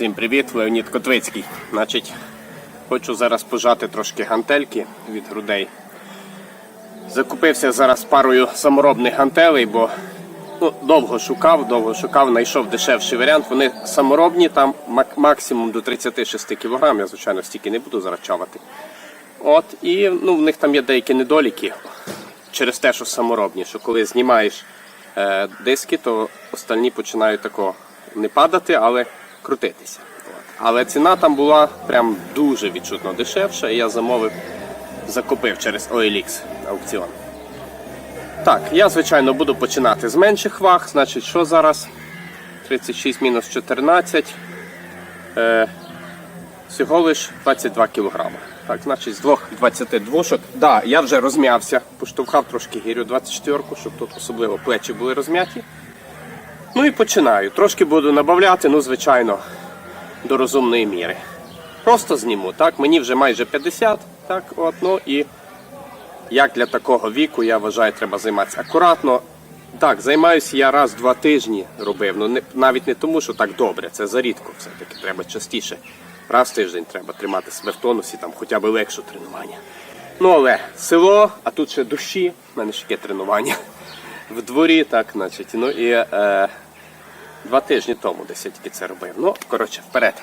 Всім привіт, Леонід Котвицький. Значить, хочу зараз пожати трошки гантельки від грудей. Закупився зараз парою саморобних гантелей, бо ну, довго шукав, довго шукав, знайшов дешевший варіант. Вони саморобні, там мак- максимум до 36 кг. Я, звичайно, стільки не буду зараз чавати. От, і ну, в них там є деякі недоліки через те, що саморобні, що коли знімаєш е, диски, то остальні починають тако не падати, але крутитися. Але ціна там була прям дуже відчутно дешевша, і я замовив, закупив через OLX аукціон. Так, я звичайно буду починати з менших ваг. Значить, що зараз? 36 мінус 14. Е, всього лиш 22 кг. Так, значить, з двох 22 шок. Да, я вже розм'явся, поштовхав трошки гірю 24, щоб тут особливо плечі були розм'яті. Ну і починаю. Трошки буду набавляти, ну, звичайно, до розумної міри. Просто зніму, так? Мені вже майже 50, так, от, ну і як для такого віку, я вважаю, треба займатися акуратно. Так, займаюся я раз два тижні робив. Ну не навіть не тому, що так добре, це зарідко все-таки треба частіше. Раз в тиждень треба тримати себе в тонусі, там хоча б легше тренування. Ну але село, а тут ще душі, в мене ж таке тренування. В дворі, так, значить. Ну і е, два тижні тому десь тільки це робив. Ну, коротше, вперед.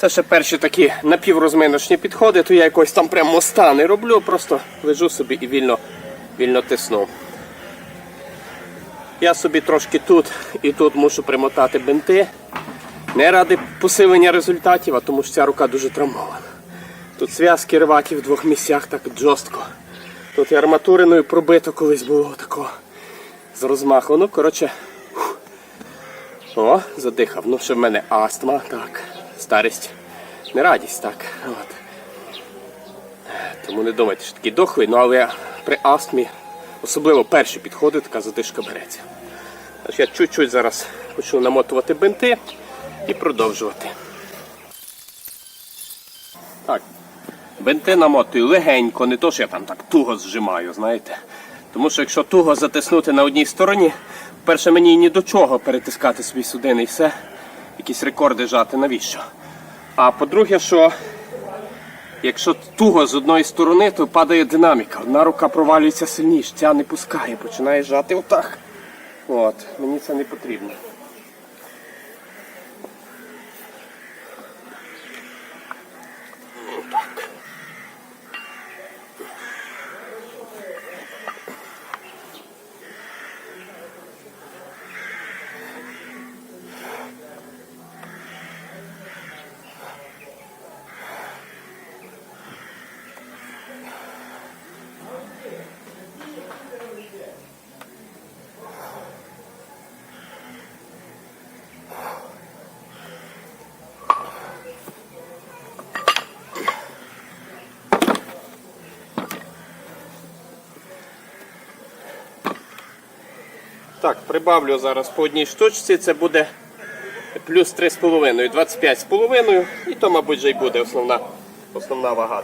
Це ще перші такі напіврозминочні підходи, то я якось там прям моста не роблю, просто лежу собі і вільно, вільно тисну. Я собі трошки тут і тут мушу примотати бинти. Не ради посилення результатів, а тому що ця рука дуже травмована. Тут зв'язки рваті в двох місцях так жорстко. Тут і арматуриною пробито колись було такого з розмаху. Ну, коротше. О, задихав. Ну, ще в мене астма, так. Старість. Не радість, так. От. Тому не думайте, що такий дохлий, ну але при астмі, особливо перші підходи, така задишка береться. Значить, я чуть-чуть зараз почну намотувати бинти і продовжувати. Так, бинти намотую легенько, не то, що я там так туго зжимаю, знаєте. Тому що якщо туго затиснути на одній стороні, перше мені ні до чого перетискати свій судини і все, якісь рекорди жати, навіщо? А по-друге, що якщо туго з одної сторони, то падає динаміка. Одна рука провалюється сильніше, ця не пускає, починає жати отак. От, мені це не потрібно. Так, прибавлю зараз по одній штучці, це буде плюс 3,5, 25,5 і то, мабуть, вже й буде основна, основна вага.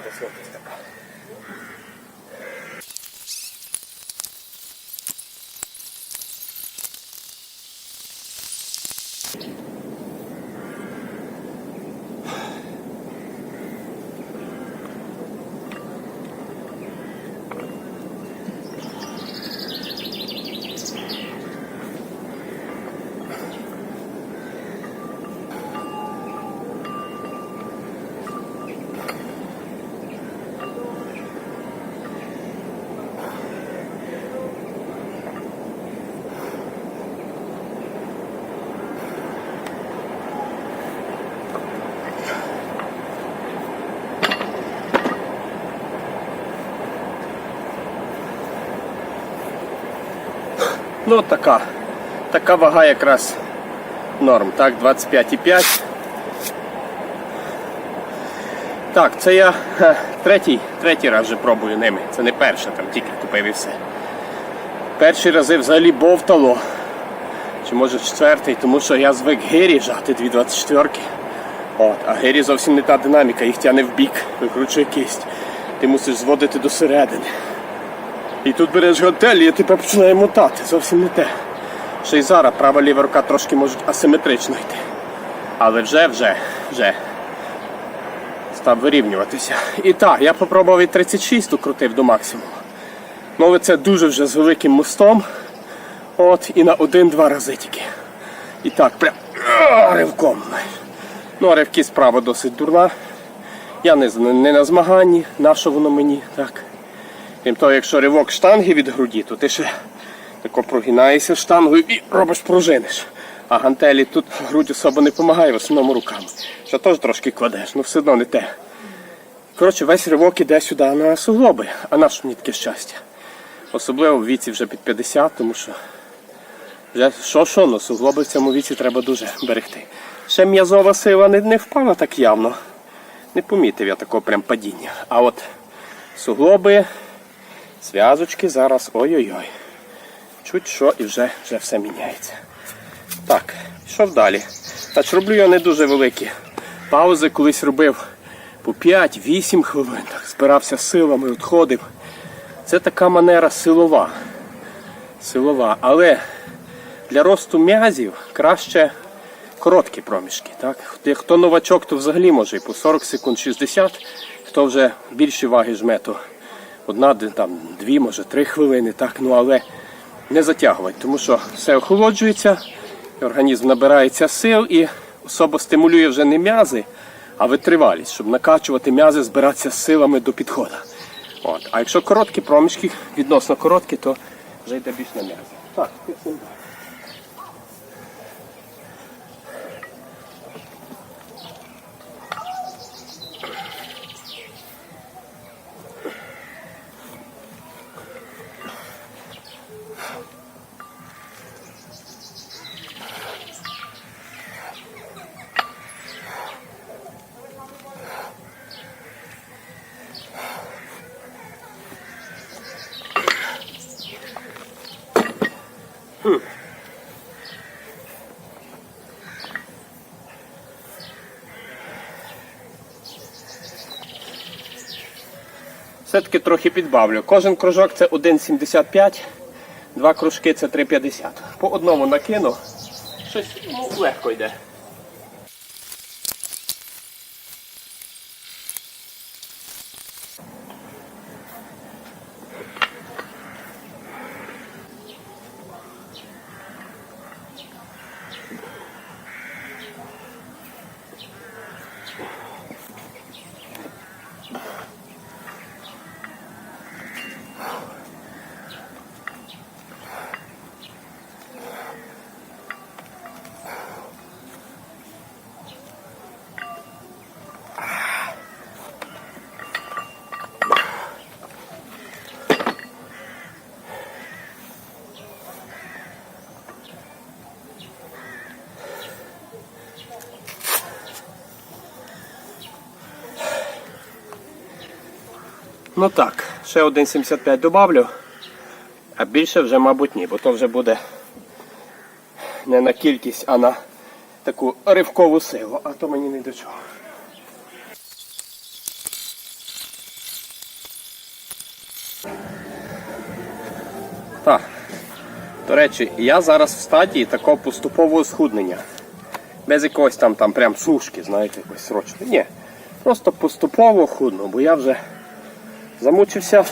Ну, така. Така вага якраз норм. Так, 25,5. Так, це я третій, третій раз вже пробую ними. Це не перше, там тільки купив і все. Перші рази взагалі бовтало. Чи може четвертий, тому що я звик гирі жати дві 24 От, а гирі зовсім не та динаміка, їх тягне в бік, викручує кисть. Ти мусиш зводити до середини. І тут береш готель і тебе починає мотати, зовсім не те. Ще й зараз права ліва рука трошки можуть асиметрично йти. Але вже, вже, вже став вирівнюватися. І так, я попробував і 36 укрутив до максимуму. Ну, це дуже вже з великим мостом. От, і на один-два рази тільки. І так, прям ривком. Ну, а ривки справа досить дурна. Я не, не на змаганні, на що воно мені так. Крім того, якщо ривок штанги від груді, то ти ще тако прогинаєшся штангою і робиш пружиниш. А гантелі тут грудь особо не допомагає, в основному руками. Що теж трошки кладеш, ну все одно не те. Коротше, весь ривок іде сюди на суглоби, а наше мені таке щастя. Особливо в віці вже під 50, тому що вже що що, ну суглоби в цьому віці треба дуже берегти. Ще м'язова сила не, не впала так явно. Не помітив я такого прям падіння. А от суглоби, зв'язочки зараз ой-ой-ой. Чуть що і вже, вже все міняється. Так, пішов далі. Значить, роблю я не дуже великі паузи, колись робив по 5-8 хвилин. Так, збирався силами, відходив. Це така манера силова. Силова. Але для росту м'язів краще короткі проміжки. Так? Хто новачок, то взагалі може і по 40 секунд 60, хто вже більші ваги жме, то одна, там, дві, може три хвилини, так? ну але не затягувати, тому що все охолоджується, організм набирається сил і особа стимулює вже не м'язи, а витривалість, щоб накачувати м'язи, збиратися силами до підходу. От. А якщо короткі проміжки, відносно короткі, то вже йде більш на м'язи. Так, Все-таки трохи підбавлю. Кожен кружок це 1,75, два кружки це 3,50. По одному накину. Щось ну, легко йде. Ну так, ще 1,75 добавлю, а більше вже, мабуть, ні, бо то вже буде не на кількість, а на таку ривкову силу, а то мені не до чого. Так. До речі, я зараз в стадії такого поступового схуднення. Без якогось там, там прям сушки, знаєте, якось срочно. Ні. Просто поступово худну, бо я вже замучився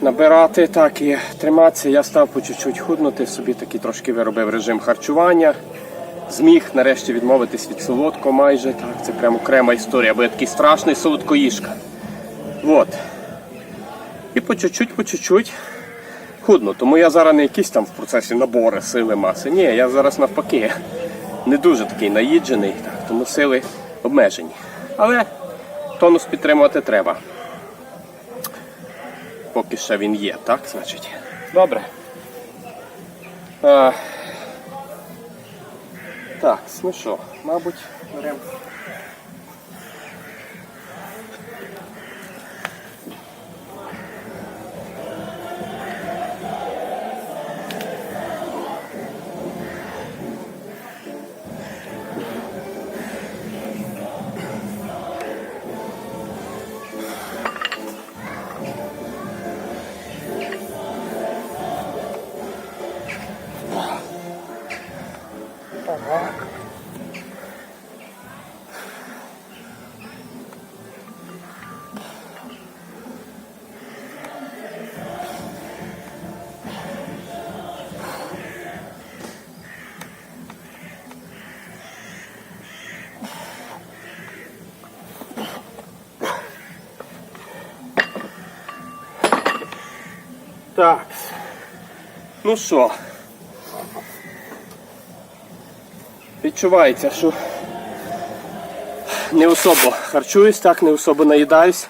набирати так і триматися. Я став по чуть-чуть худнути, собі такий трошки виробив режим харчування. Зміг нарешті відмовитись від солодкого майже. Так, це прям окрема історія, бо я такий страшний солодкоїжка. От. І по чуть-чуть, по чуть-чуть худно. Тому я зараз не якийсь там в процесі набору сили маси. Ні, я зараз навпаки не дуже такий наїджений, так, тому сили обмежені. Але тонус підтримувати треба. Поки ще він є, так, значить. Добре. А, Так, ну що, мабуть, беремо Так. Ну що? Відчувається, що не особо харчуюсь, так, не особо наїдаюсь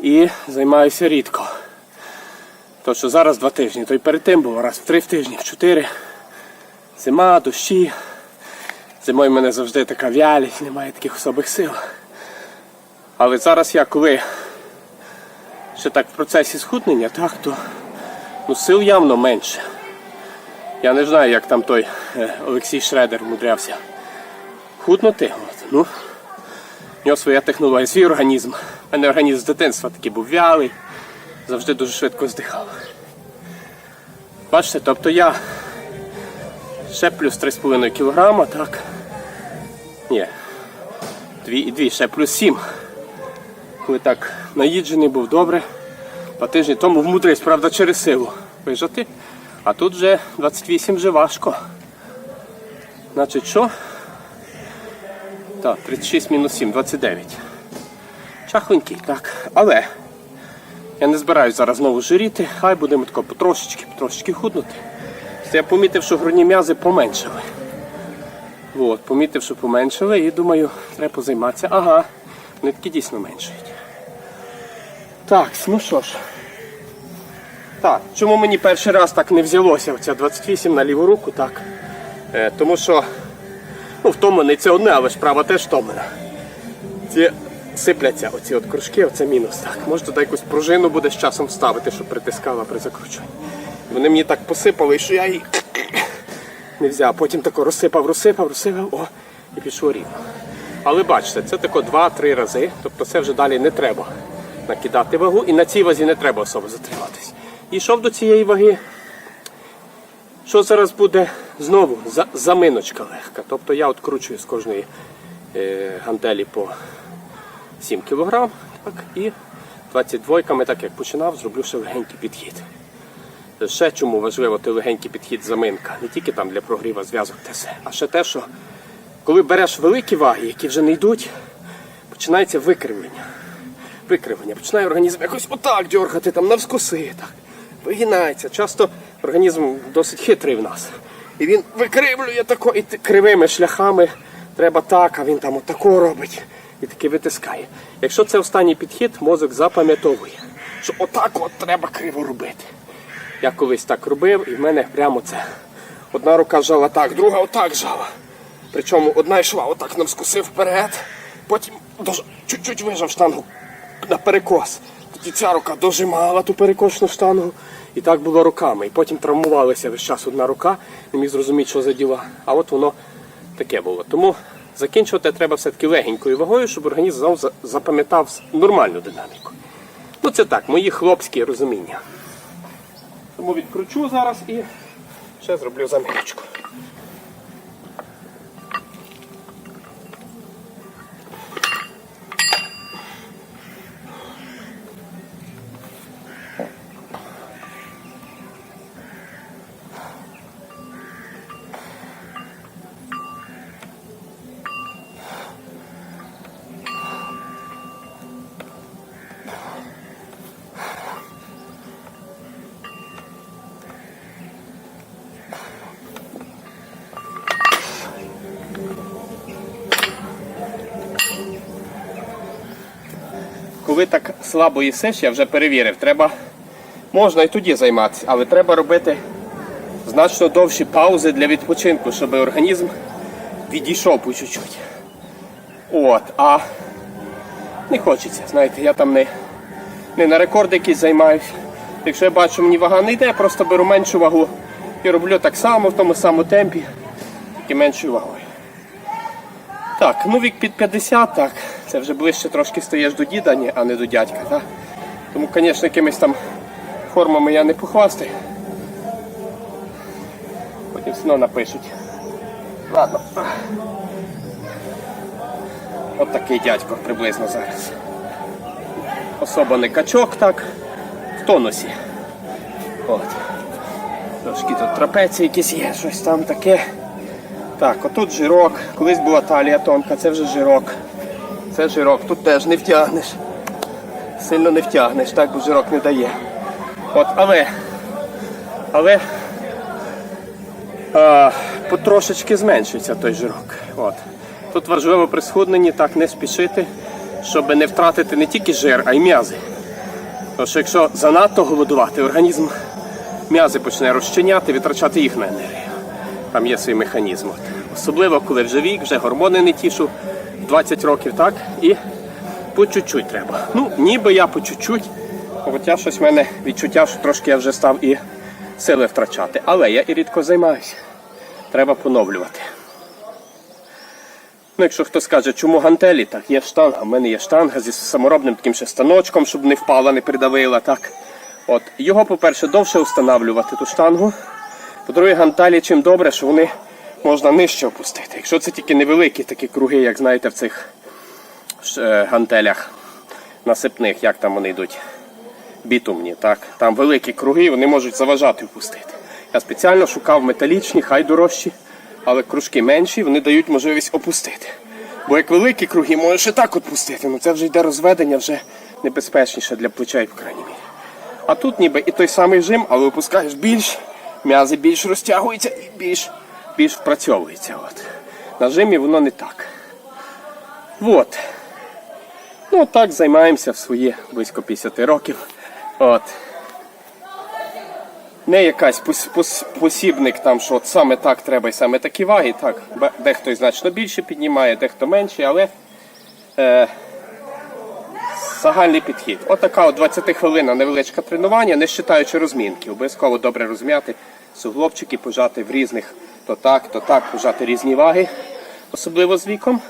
і займаюся рідко. То що зараз два тижні, то й перед тим було раз в три в тижні, в чотири. Зима, дощі. Зимою в мене завжди така вялість, немає таких особих сил. Але зараз я коли ще так в процесі схуднення, так, то ну, сил явно менше. Я не знаю, як там той е, Олексій Шредер вмудрявся худнути. От, ну, в нього своя технологія, свій організм. У мене організм з дитинства такий був вялий, завжди дуже швидко здихав. Бачите, тобто я ще плюс 3,5 кг, так. Ні. Дві і дві, ще плюс 7. Коли так наїджений був добре. Два тижні тому вмудрився, правда, через силу вижати. А тут вже 28 вже важко. Значить що? Так, 36 мінус 7, 29. Чахленький, так. Але я не збираюсь зараз знову жиріти, хай будемо тако потрошечки, потрошечки худнути. Це я помітив, що грудні м'язи поменшили. От, помітив, що поменшили і думаю, треба позайматися. Ага, вони такі дійсно меншають. Так, ну що ж. Так, чому мені перший раз так не взялося оця 28 на ліву руку, так? Е, тому що ну, втомлений це одне, але ж права теж втомлена. Ці сипляться оці от кружки, оце мінус. Так. Може туди якусь пружину буде з часом вставити, щоб притискала при закручуванні. Вони мені так посипали, що я її не взяв. Потім тако розсипав, розсипав, розсипав, о, і пішло рівно. Але бачите, це тако 2-3 рази, тобто це вже далі не треба накидати вагу, і на цій вазі не треба особо затриматись. І йшов до цієї ваги. Що зараз буде знову? За- Заминочка легка. Тобто я откручую з кожної е, гантелі по 7 кг. Так, і 22 так як починав, зроблю ще легенький підхід. Ще чому важливо той легенький підхід заминка. Не тільки там для прогріва зв'язок те а ще те, що коли береш великі ваги, які вже не йдуть, починається викривлення. Викривлення. Починає організм якось отак дергати, там навскоси, так. Вигинається. Часто організм досить хитрий в нас. І він викривлює тако, і кривими шляхами треба так, а він там отако робить і таки витискає. Якщо це останній підхід, мозок запам'ятовує, що отак от треба криво робити. Я колись так робив, і в мене прямо це. Одна рука жала так, друга отак жала. Причому одна йшла отак навскоси вперед, потім чуть-чуть вижав штангу на перекос. Тоді ця рука дожимала ту перекошну штангу. І так було руками. І потім травмувалася весь час одна рука, не міг зрозуміти, що за діла. А от воно таке було. Тому закінчувати треба все-таки легенькою вагою, щоб організм запам'ятав нормальну динаміку. Ну це так, мої хлопські розуміння. Тому відкручу зараз і ще зроблю заміночку. Коли так слабо їсиш, я вже перевірив, треба. Можна і тоді займатися, але треба робити значно довші паузи для відпочинку, щоб організм відійшов по чуть-чуть. От, а не хочеться, знаєте, я там не, не на рекорд якийсь займаюсь. Якщо я бачу, мені вага не йде, я просто беру меншу вагу і роблю так само в тому самому темпі, тільки меншою вагою. Так, ну вік під 50, так. Це вже ближче трошки стаєш до діда, а не до дядька. Так? Тому, звісно, якимись там формами я не похвастаю. Потім все одно напишуть. Ладно. От такий дядько приблизно зараз. Особо не качок, так, в тонусі. От. Трошки тут трапеції якісь є, щось там таке. Так, отут жирок. Колись була талія тонка, це вже жирок. Це жирок, тут теж не втягнеш. Сильно не втягнеш, так, бо жирок не дає. От, але. Але. А, потрошечки зменшується той жирок. От. Тут важливо при схудненні так не спішити, щоб не втратити не тільки жир, а й м'язи. Тому що якщо занадто голодувати, організм м'язи почне розчиняти, витрачати їх на енергію. Там є свій механізм. От. Особливо, коли вже вік, вже гормони не тішу, 20 років, так, і по чуть-чуть треба. Ну, ніби я по чуть-чуть, хоча щось в мене відчуття, що трошки я вже став і сили втрачати. Але я і рідко займаюся. Треба поновлювати. Ну, якщо хтось скаже, чому гантелі, так є штанга. У мене є штанга зі саморобним таким ще станочком, щоб не впала, не придавила. так. От. Його, по-перше, довше встановлювати ту штангу. По-друге, гантелі чим добре, що вони можна нижче опустити. Якщо це тільки невеликі такі круги, як знаєте, в цих е, гантелях насипних, як там вони йдуть, бітумні, так. Там великі круги, вони можуть заважати впустити. Я спеціально шукав металічні, хай дорожчі, але кружки менші, вони дають можливість опустити. Бо як великі круги, можеш і так відпустити, ну це вже йде розведення, вже небезпечніше для плечей, по крайній мірі. А тут ніби і той самий жим, але опускаєш більш, м'язи більш розтягуються і більш, більш впрацьовується. От. На жимі воно не так. От. Ну, так займаємося в свої близько 50 років. От. Не якась пос- пос- посібник там, що от саме так треба і саме такі ваги. Так, дехто значно більше піднімає, дехто менше, але е, загальний підхід. Отака от 20 хвилина невеличке тренування, не вважаючи розмінки. Обов'язково добре розм'яти суглобчики, пожати в різних то так, то так, пожати різні ваги, особливо з віком.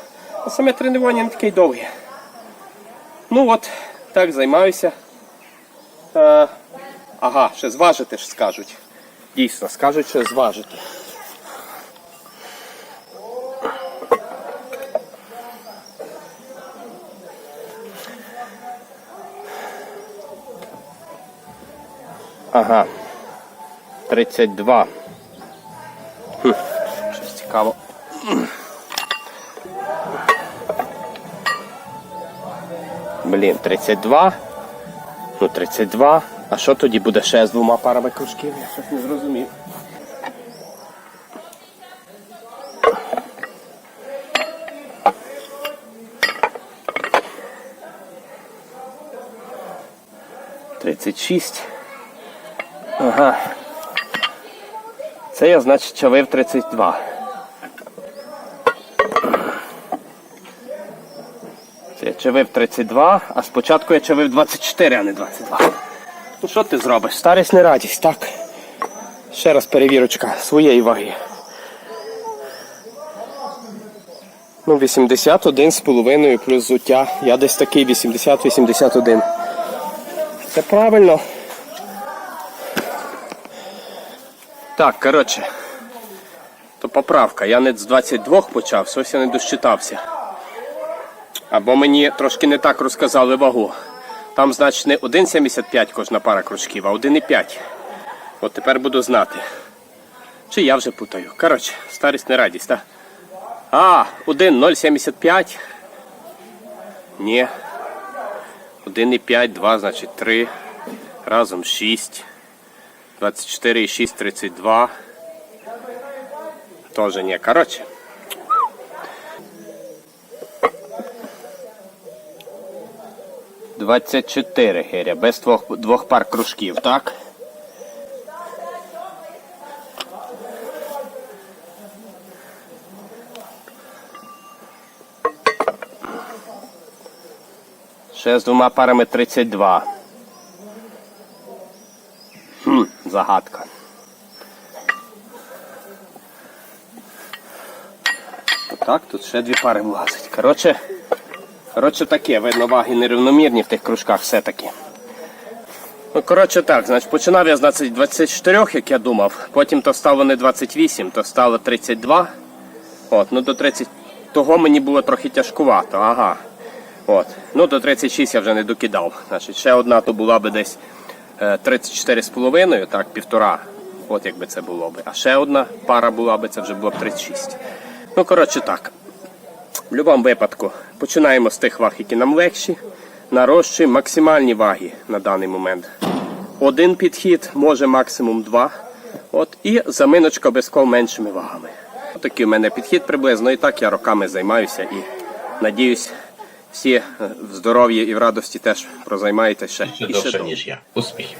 А саме тренування не таке й довге. Ну от, так займаюся. Е, ага, ще зважити ж скажуть. Дійсно, скажуть, що зважити. Ага. 32. Цікаво. Блін, 32. Ну, 32. А що тоді буде ще з двома парами кружків? Я щось не зрозумів. Тридцять шість. Ага. Це я, значить, чавив 32. Це я чавив 32, а спочатку я чавив 24, а не 22. Ну що ти зробиш? Старість не радість, так? Ще раз перевірочка своєї ваги. Ну, 81 з половиною плюс зуття. Я десь такий 80-81. Це правильно. Так, коротше. То поправка. Я не з 22 почав, щось я не досчитався. Або мені трошки не так розказали вагу. Там, значить, не 1,75 кожна пара кружків, а 1,5. От тепер буду знати. Чи я вже путаю. Коротше, старість не радість, так? А, 1,075. Ні. 1,5, 2, значить 3. Разом 6. 24 6, 32. Тоже ні. Коротше. 24 гиря, без двох, двох пар кружків, так? Ще з двома парами 32. Хм, загадка. Так, тут ще дві пари влазить. Коротше коротше таке, видно, ваги нерівномірні в тих кружках все-таки. Ну, коротше так, значить, починав я з 24, як я думав. Потім то стало не 28, то стало 32. От, ну до 30 того мені було трохи тяжкувато, ага. От. Ну до 36 я вже не докидав. Значить, ще одна то була би десь е, 34,5, так, півтора. От якби це було би. А ще одна пара була би, це вже було б 36. Ну, коротше так. В будь-якому випадку починаємо з тих ваг, які нам легші. Нарощуємо максимальні ваги на даний момент. Один підхід, може максимум два. От, і заминочка обов'язково меншими вагами. Такий у мене підхід приблизно. І так я роками займаюся і надіюсь, всі е, в здоров'ї і в радості теж прозаймаєтеся ще Ще довше, ніж я. Успіхів!